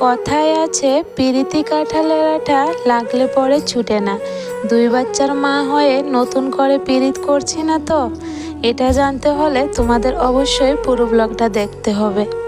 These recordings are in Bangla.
কথায় আছে, পিরিতি কাঁঠালের আঠা লাগলে পরে ছুটে না। দুই বাচ্চার মা হয়ে নতুন করে পিরিত করছি না তো? এটা জানতে হলে তোমাদের অবশ্যই পুরো ব্লগটা দেখতে হবে।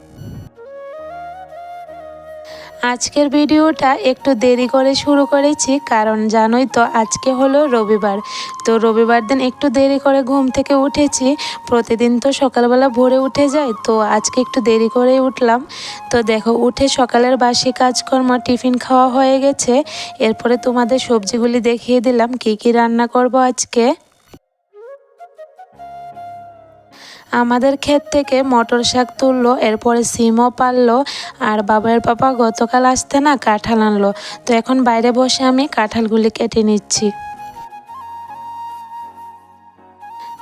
আজকের ভিডিওটা একটু দেরি করে শুরু করেছি, কারণ জানোই তো আজকে হলো রবিবার। তো রবিবার দিন একটু দেরি করে ঘুম থেকে উঠেছি, প্রতিদিন তো সকালবেলা ভোরে উঠে যায় তো আজকে একটু দেরি করেই উঠলাম। তো দেখো, উঠে সকালের বাসি কাজকর্ম, টিফিন খাওয়া হয়ে গেছে, এরপরে তোমাদের সবজিগুলি দেখিয়ে দিলাম, কি কি রান্না করব আজকে। আমাদের ক্ষেত থেকে মটর শাক তুললো, এরপরে সিমও পারল আর বাবার পাপা গতকাল আসতে না কাঁঠাল আনলো। তো এখন বাইরে বসে আমি কাঁঠালগুলি কেটে নিচ্ছি।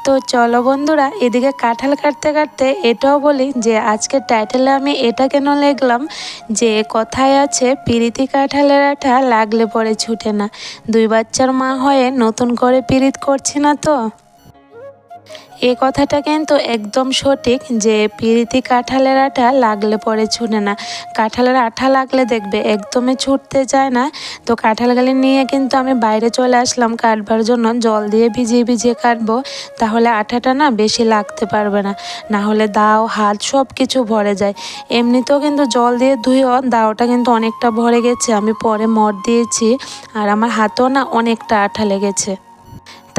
তো চলো বন্ধুরা, এদিকে কাঁঠাল কাটতে কাটতে এটাও বলি যে, আজকে টাইটেলে আমি এটা কেন লিখলাম যে, কথায় আছে, পিরিতি কাঁঠালের আঠা লাগলে পরে ছুটে না। দুই বাচ্চার মা হয়ে নতুন করে পিরিত করছি না তো? এ কথাটা কিন্তু একদম সঠিক যে পিরিতি কাঁঠালের আঠা লাগলে পরে ছুটে না। কাঁঠালের আঠা লাগলে দেখবে একদমই ছুটতে যায় না। তো কাঁঠালগালি নিয়ে কিন্তু আমি বাইরে চলে আসলাম কাটবার জন্য, জল দিয়ে ভিজিয়ে ভিজিয়ে কাটবো। তাহলে আঠাটা না বেশি লাগতে পারবে না। না হলে দাও, হাত সব কিছু ভরে যায়। এমনিতেও কিন্তু জল দিয়ে ধুয়েও দাওটা কিন্তু অনেকটা ভরে গেছে। আমি পরে মর দিয়েছি আর আমার হাতেও না অনেকটা আঠা লেগেছে।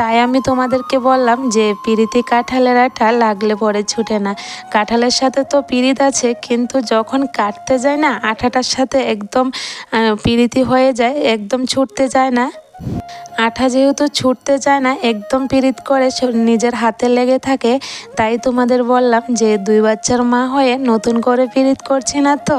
তাই আমি তোমাদেরকে বললাম যে পিরিতি কাঁঠালের আঠা লাগলে পরে ছুটে না। কাঁঠালের সাথে তো পিরিত আছে, কিন্তু যখন কাটতে যায় না, আঠাটার সাথে একদম পিরিতি হয়ে যায়, একদম ছুটতে যায় না। আঠা যেহেতু ছুটতে যায় না, একদম পিরিত করে নিজের হাতে লেগে থাকে, তাই তোমাদের বললাম যে দুই বাচ্চার মা হয়ে নতুন করে পিরিত করছি না তো।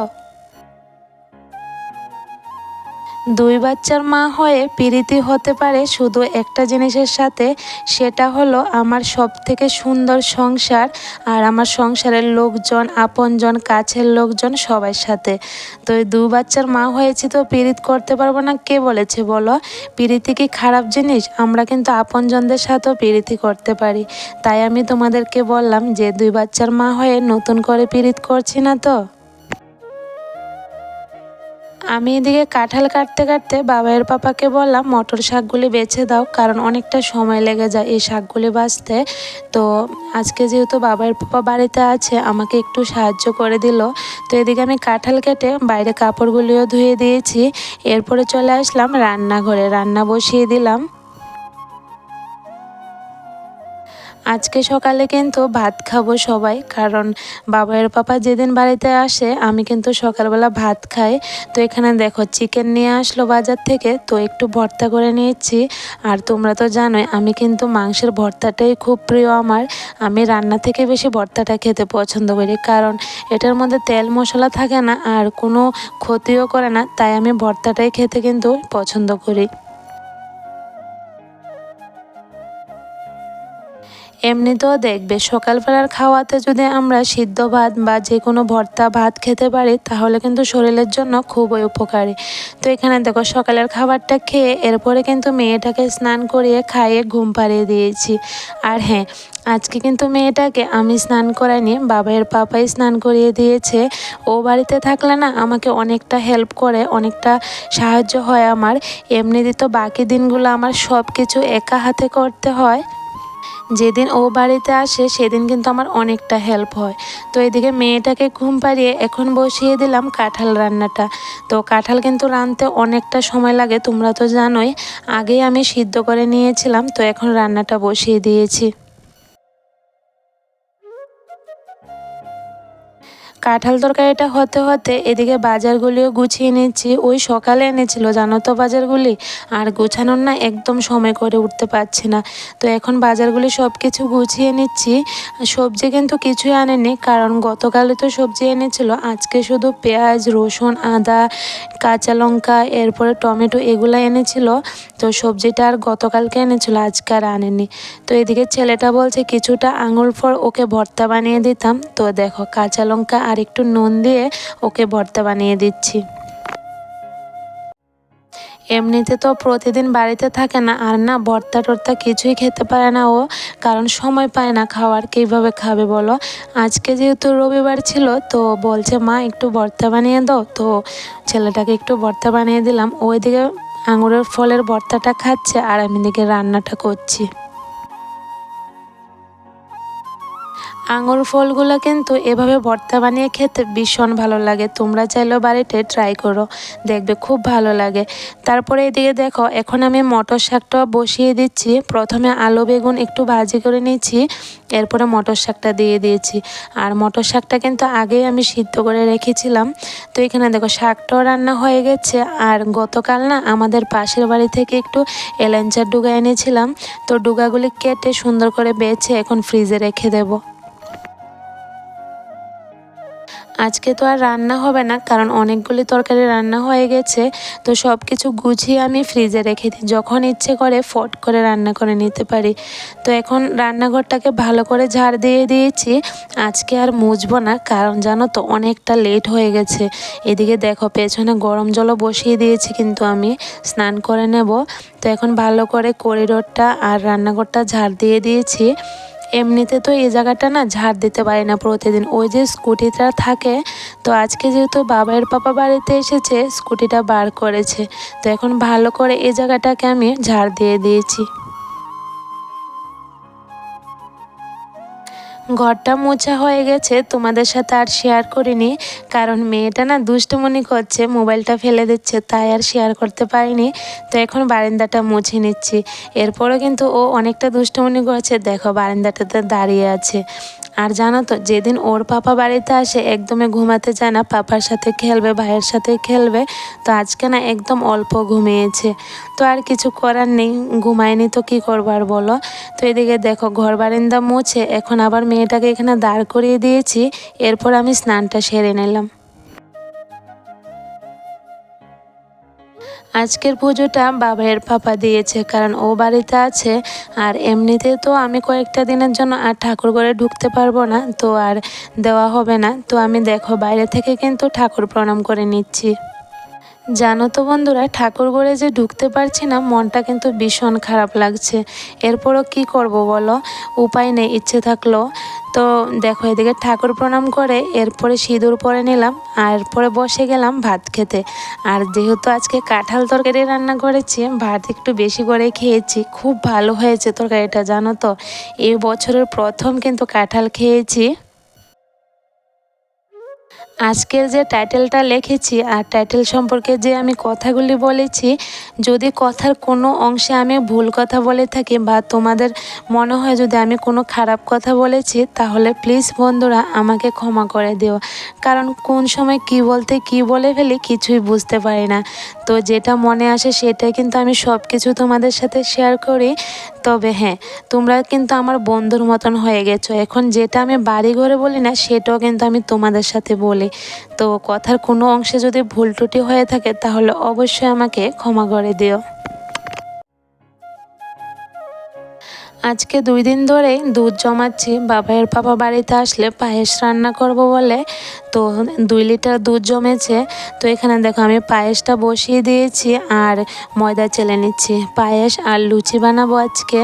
দুই বাচ্চার মা হয়ে প্রীতি হতে পারে শুধু একটা জিনিসের সাথে, সেটা হলো আমার সব থেকে সুন্দর সংসার আর আমার সংসারের লোকজন, আপনজন, কাছের লোকজন সবার সাথে। তো এই দু বাচ্চার মা হয়েছি তো পীড়িত করতে পারব না? কে বলেছে বলো? প্রীতি কি খারাপ জিনিস? আমরা কিন্তু আপনজনদের সাথেও প্রীতি করতে পারি। তাই আমি তোমাদেরকে বললাম যে দুই বাচ্চার মা হয়ে নতুন করে পীড়িত করছি না তো? আমি এদিকে কাঁঠাল কাটতে কাটতে বাবাইয়ের পাপাকে বললাম, মটর শাকগুলি বেছে দাও, কারণ অনেকটা সময় লেগে যায় এই শাকগুলি বাঁচতে। তো আজকে যেহেতু বাবাইয়ের পাপা বাড়িতে আছে, আমাকে একটু সাহায্য করে দিল। তো এদিকে আমি কাঁঠাল কেটে বাইরে কাপড়গুলিও ধুয়ে দিয়েছি। এরপরে চলে আসলাম রান্নাঘরে। রান্না বসিয়ে দিলাম। আজকে সকালে কিন্তু ভাত খাব সবাই, কারণ বাবার পাপা যেদিন বাড়িতে আসে, আমি কিন্তু সকালবেলা ভাত খাই। তো এখানে দেখো চিকেন নিয়ে আসলো বাজার থেকে, তো একটু ভর্তা করে নিয়েছি। আর তোমরা তো জানোই, আমি কিন্তু মাংসের ভর্তাটাই খুব প্রিয় আমার। আমি রান্না থেকে বেশি ভর্তাটা খেতে পছন্দ করি, কারণ এটার মধ্যে তেল মশলা থাকে না, আর কোনো ক্ষতিও করে না, তাই আমি ভর্তাটাই খেতে কিন্তু পছন্দ করি। এমনিতেও দেখবে সকালবেলার খাওয়াতে যদি আমরা সিদ্ধ ভাত বা যে কোনো ভর্তা ভাত খেতে পারি, তাহলে কিন্তু শরীরের জন্য খুবই উপকারী। তো এখানে দেখো সকালের খাবারটা খেয়ে এরপরে কিন্তু মেয়েটাকে স্নান করিয়ে খাইয়ে ঘুম পাড়িয়ে দিয়েছি। আর হ্যাঁ আজকে কিন্তু মেয়েটাকে আমি স্নান করাইনি বাবার পাপাই স্নান করিয়ে দিয়েছে। ও বাড়িতে থাকলে না আমাকে অনেকটা হেল্প করে, অনেকটা সাহায্য হয় আমার। এমনিতে তো বাকি দিনগুলো আমার সব কিছু একা হাতে করতে হয়। যেদিন ও বাড়িতে আসে, সেদিন কিন্তু আমার অনেকটা হেল্প হয়। তো এদিকে মেয়েটাকে ঘুম পাড়িয়ে এখন বসিয়ে দিলাম কাঁঠাল রান্নাটা। তো কাঁঠাল কিন্তু রাঁধতে অনেকটা সময় লাগে, তোমরা তো জানোই। আগেই আমি সিদ্ধ করে নিয়েছিলাম, তো এখন রান্নাটা বসিয়ে দিয়েছি। কাঁঠাল তরকারিটা হতে হতে এদিকে বাজারগুলিও গুছিয়ে নিচ্ছি। ওই সকালে এনেছিল, জানো তো বাজারগুলি? আর গুছানোর না একদম সময় করে উঠতে পারছি না। তো এখন বাজারগুলি সব কিছু গুছিয়ে নিচ্ছি। সবজি কিন্তু কিছুই আনেনি, কারণ গতকালে তো সবজি এনেছিল। আজকে শুধু পেঁয়াজ, রসুন, আদা, কাঁচা লঙ্কা, এরপরে টমেটো এগুলো এনেছিল। তো সবজিটা আর গতকালকে এনেছিল, আজকে আর আনেনি। তো এদিকে ছেলেটা বলছে, কিছুটা আঙুল ফল ওকে ভর্তা বানিয়ে দিতাম। তো দেখো, কাঁচা লঙ্কা আর একটু নুন দিয়ে ওকে ভর্তা বানিয়ে দিচ্ছি। এমনিতে তো প্রতিদিন বাড়িতে থাকে না, আর না, ভর্তা টর্তা কিছুই খেতে পারে না ও, কারণ সময় পায় না খাওয়ার, কীভাবে খাবে বলো? আজকে যেহেতু রবিবার ছিল, তো বলছে, মা, একটু ভর্তা বানিয়ে দাও। তো ছেলেটাকে একটু ভর্তা বানিয়ে দিলাম। ওইদিকে আঙুরের ফলের ভর্তাটা খাচ্ছে, আর আমি দিকে রান্নাটা করছি। আঙুর ফলগুলো কিন্তু এভাবে ভর্তা বানিয়ে খেতে ভীষণ ভালো লাগে। তোমরা চাইলেও বাড়িতে ট্রাই করো, দেখবে খুব ভালো লাগে। তারপরে এদিকে দেখো, এখন আমি মটর শাকটা বসিয়ে দিচ্ছি। প্রথমে আলু, বেগুন একটু ভাজি করে নিচ্ছি, এরপরে মটর শাকটা দিয়ে দিয়েছি। আর মটর শাকটা কিন্তু আগেই আমি সিদ্ধ করে রেখেছিলাম। তো এখানে দেখো, শাকটাও রান্না হয়ে গেছে। আর গতকাল না আমাদের পাশের বাড়ি থেকে একটু এলেঞ্চার ডুগা এনেছিলাম। তো ডুগাগুলি কেটে সুন্দর করে বেছে এখন ফ্রিজে রেখে দেবো। আজকে তো আর রান্না হবে না, কারণ অনেকগুলি তরকারি রান্না হয়ে গেছে। তো সব কিছু গুছিয়ে আমি ফ্রিজে রেখে দিই, যখন ইচ্ছে করে ফট করে রান্না করে নিতে পারি। তো এখন রান্নাঘরটাকে ভালো করে ঝাড় দিয়ে দিয়েছি। আজকে আর মুছবো না, কারণ জানো তো অনেকটা লেট হয়ে গেছে। এদিকে দেখো পেছনে গরম জলও বসিয়ে দিয়েছি কিন্তু আমি, স্নান করে নেব। তো এখন ভালো করে করিডোরটা আর রান্নাঘরটা ঝাড় দিয়ে দিয়েছি। এমনিতে তো এই জায়গাটা না ঝাড় দিতে পারি না প্রতিদিন। ওই যে স্কুটিটা থাকে, তো আজকে যেহেতু বাবার পাপা বাড়িতে এসেছে, স্কুটিটা বার করেছে। তো এখন ভালো করে এই জায়গাটাকে আমি ঝাড় দিয়ে দিয়েছি। ঘরটা মোছা হয়ে গেছে, তোমাদের সাথে আর শেয়ার করিনি, কারণ মেয়েটা না দুষ্টমনি করছে, মোবাইলটা ফেলে দিচ্ছে, তাই আর শেয়ার করতে পারিনি। তো এখন বারান্দাটা মুছে নিচ্ছি। এরপরও কিন্তু ও অনেকটা দুষ্টমনি করছে, দেখো বারান্দাটাতে দাঁড়িয়ে আছে। আর জানো তো, যেদিন ওর পাপা বাড়িতে আসে একদমই ঘুমাতে যায় না, পাপার সাথে খেলবে, ভাইয়ের সাথে খেলবে, তো আজকে না একদম অল্প ঘুমিয়েছে। তো আর কিছু করার নেই, ঘুমায়নি তো কি করবার বলো? তো এদিকে দেখো, ঘর বারিন্দা মুছে, এখন আবার মেয়েটাকে এখানে দাঁড় করিয়ে দিয়েছি, এরপর আমি স্নানটা সেরে নিলাম। আজকের পুজোটা বাবার পাপা দিয়েছে, কারণ ও বাড়িতে আছে। আর এমনিতে তো আমি কয়েকটা দিনের জন্য আর ঠাকুর ঘরে ঢুকতে পারব না, তো আর দেওয়া হবে না। তো আমি দেখো, বাইরে থেকে কিন্তু ঠাকুর প্রণাম করে নিচ্ছি। জানো তো বন্ধুরা, ঠাকুর ঘরে যে ঢুকতে পারছি না, মনটা কিন্তু ভীষণ খারাপ লাগছে। এরপরও কি করব বলো? উপায় নেই, ইচ্ছে থাকল। তো দেখো এদিকে ঠাকুর প্রণাম করে, এরপরে সিঁদুর পরে নিলাম, আর এরপরে বসে গেলাম ভাত খেতে। আর যেহেতু আজকে কাঁঠাল তরকারি রান্না করেছি, ভাত একটু বেশি করে খেয়েছি, খুব ভালো হয়েছে তরকারিটা, জানো তো? এই বছরের প্রথম কিন্তু কাঁঠাল খেয়েছি। আজকের যে টাইটেলটা লিখেছি আর টাইটেল সম্পর্কে যে আমি কথাগুলি বলেছি, যদি কথার কোনো অংশে আমি ভুল কথা বলে থাকি বা তোমাদের মনে হয় যদি আমি কোনো খারাপ কথা বলেছি, তাহলে প্লিজ বন্ধুরা আমাকে ক্ষমা করে দিও। কারণ কোন সময় কি বলতে কি বলে ফেলি কিছুই বুঝতে পারি না। তো যেটা মনে আসে সেটাই কিন্তু আমি সব কিছু তোমাদের সাথে শেয়ার করি। তবে হ্যাঁ তোমরা কিন্তু আমার বন্ধুর মতন হয়ে গেছো। এখন যেটা আমি বাড়ি ঘরে বলি না, সেটাও কিন্তু আমি তোমাদের সাথে বলি। তো কথার কোনো অংশে যদি ভুল ত্রুটি হয়ে থাকে, তাহলে অবশ্যই আমাকে ক্ষমা করে দিও। আজকে দুই দিন ধরেই দুধ জমাচ্ছি। বাবাইয়ের পাপা বাড়িতে আসলে পায়েস রান্না করব বলে তো দুই লিটার দুধ জমেছে। তো এখানে দেখো আমি পায়েসটা বসিয়ে দিয়েছি আর ময়দা চেলে নিচ্ছি। পায়েস আর লুচি বানাবো আজকে।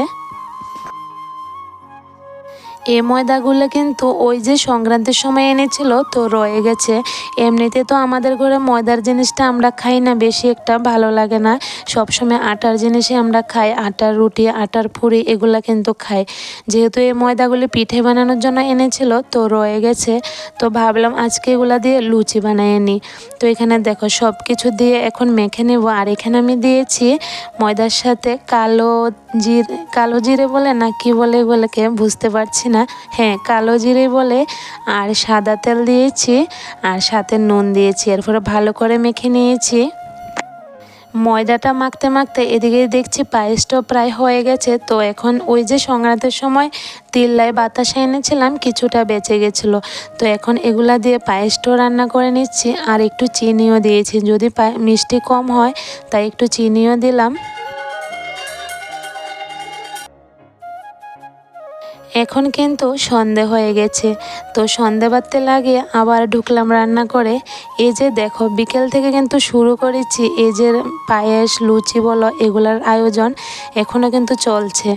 এই ময়দাগুলো কিন্তু ওই যে সংক্রান্তির সময় এনেছিল তো রয়ে গেছে। এমনিতে তো আমাদের ঘরে ময়দার জিনিসটা আমরা খাই না, বেশি একটা ভালো লাগে না। সবসময় আটার জিনিসই আমরা খাই, আটার রুটি, আটার পুরি এগুলা কিন্তু খাই। যেহেতু এই ময়দাগুলি পিঠে বানানোর জন্য এনেছিল তো রয়ে গেছে। তো ভাবলাম আজকে এগুলো দিয়ে লুচি বানিয়ে নিই তো এখানে দেখো সব কিছু দিয়ে এখন মেখে নেব। আর এখানে আমি দিয়েছি ময়দার সাথে কালো জিরে কালো জিরে বলে না কি বলে এগুলোকে বুঝতে পারছি না। না? হ্যাঁ কালো জিরে বলে, আর সাদা তেল দিয়েছি, আর সাথে নুন দিয়েছি, এরপরে ভালো করে মেখে নিয়েছি। ময়দাটা মাখতে মাখতে এদিকে দেখছি পায়েসটাও প্রায় হয়ে গেছে, তো এখন ওই যে সংক্রান্তের সময় তিল্লায় বাতাসা এনেছিলাম, কিছুটা বেঁচে গেছিল। তো এখন এগুলা দিয়ে পায়েসটাও রান্না করে নিচ্ছি, আর একটু চিনিও দিয়েছি। যদি মিষ্টি কম হয়, তাই একটু চিনিও দিলাম। এখন কিন্তু সন্ধে হয়ে গেছে। তো সন্ধে বাড়তে লাগিয়ে আবার ঢুকলাম রান্না করে। এই যে দেখো, বিকেল থেকে কিন্তু শুরু করেছি। এই যে পায়েস, লুচি বলো, এগুলার আয়োজন এখনও কিন্তু চলছে।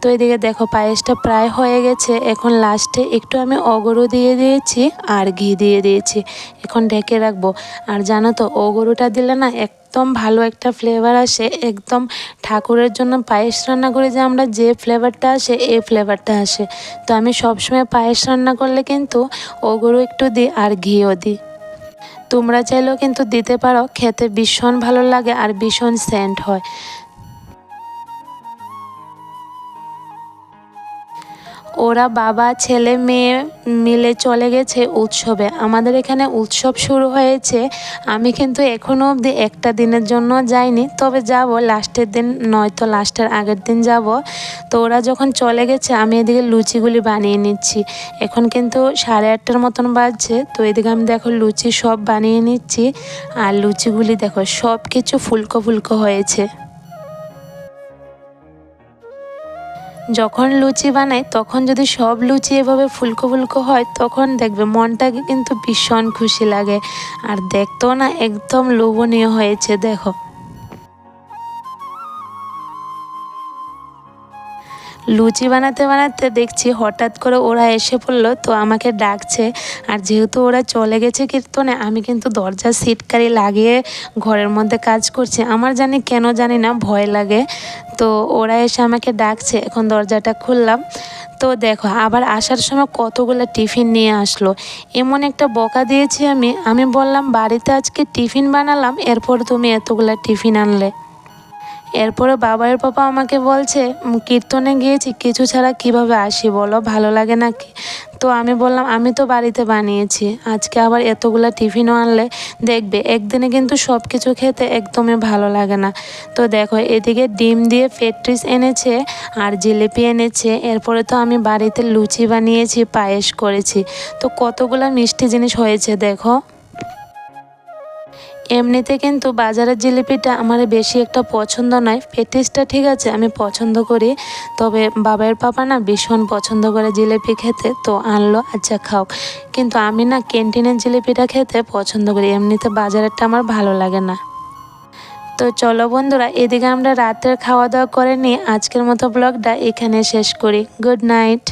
তো এদিকে দেখো, পায়েসটা প্রায় হয়ে গেছে। এখন লাস্টে একটু আমি অগরু দিয়ে দিয়েছি আর ঘি দিয়ে দিয়েছি। এখন ঢেকে রাখব। আর জানো তো, অগরুটা দিলে না এক একদম ভালো একটা ফ্লেভার আসে, একদম ঠাকুরের জন্য পায়েস রান্না করে যে আমরা যে ফ্লেভারটা আসে, এ ফ্লেভারটা আসে। তো আমি সবসময় পায়েস রান্না করলে কিন্তু ওগুলো একটু দিই আর ঘিও দিই। তোমরা চাইলেও কিন্তু দিতে পারো, খেতে ভীষণ ভালো লাগে আর ভীষণ সেন্ট হয়। ওরা বাবা, ছেলে, মেয়ে মিলে চলে গেছে উৎসবে। আমাদের এখানে উৎসব শুরু হয়েছে। আমি কিন্তু এখনও অবধি একটা দিনের জন্য যাইনি। তবে যাব, লাস্টের দিন নয়তো লাস্টের আগের দিন যাব। তো ওরা যখন চলে গেছে, আমি এদিকে লুচিগুলি বানিয়ে নিচ্ছি। এখন কিন্তু সাড়ে আটটার মতন বাজছে। তো এদিকে আমি দেখো লুচি সব বানিয়ে নিচ্ছি। আর লুচিগুলি দেখো সব কিছু ফুলকো ফুলকো হয়েছে। যখন লুচি বানাই তখন যদি সব লুচি এভাবে ফুলকো ফুলকো হয়, তখন দেখবে মনটাকে কিন্তু ভীষণ খুশি লাগে। আর দেখতেও না একদম লোভনীয় হয়েছে, দেখো। লুচি বানাতে বানাতে দেখছি হঠাৎ করে ওরা এসে পড়ল, তো আমাকে ডাকছে। আর যেহেতু ওরা চলে গেছে কীর্তনে, আমি কিন্তু দরজার সিটকারি লাগিয়ে ঘরের মধ্যে কাজ করছি। আমার জানি কেন জানি না, ভয় লাগে। তো ওরা এসে আমাকে ডাকছে, এখন দরজাটা খুললাম। তো দেখো, আবার আসার সময় কতগুলো টিফিন নিয়ে আসলো। এমন একটা বকা দিয়েছি আমি। আমি বললাম, বাড়িতে আজকে টিফিন বানালাম, এরপর তুমি এতগুলো টিফিন আনলে। এরপরে বাবার পাপা আমাকে বলছে কীর্তনে গিয়েছি, কিছু ছাড়া কীভাবে আসি বলো? ভালো লাগে নাকি? তো আমি বললাম, আমি তো বাড়িতে বানিয়েছি। আজকে আবার এতগুলা টিফিনও আনলে দেখবে, একদিনে কিন্তু সব কিছু খেতে একদমই ভালো লাগে না। তো দেখো, এদিকে ডিম দিয়ে ফেট্রিস এনেছে আর জিলিপি এনেছে। এরপরে তো আমি বাড়িতে লুচি বানিয়েছি, পায়েস করেছি। তো কতগুলা মিষ্টি জিনিস হয়েছে দেখো। এমনিতে কিন্তু বাজারের জিলিপিটা আমার বেশি একটা পছন্দ নয়। পেটিসটা ঠিক আছে, আমি পছন্দ করি। তবে বাবার পাপা না ভীষণ পছন্দ করে জিলিপি খেতে, তো আনলো আচ্ছা খাও। কিন্তু আমি না ক্যান্টিনের জিলিপিটা খেতে পছন্দ করি, এমনিতে বাজারেরটা আমার ভালো লাগে না। তো চলো বন্ধুরা, এদিকে আমরা রাতের খাওয়া দাওয়া করে নিয়ে আজকের মতো ব্লগটা এখানে শেষ করি। Good night.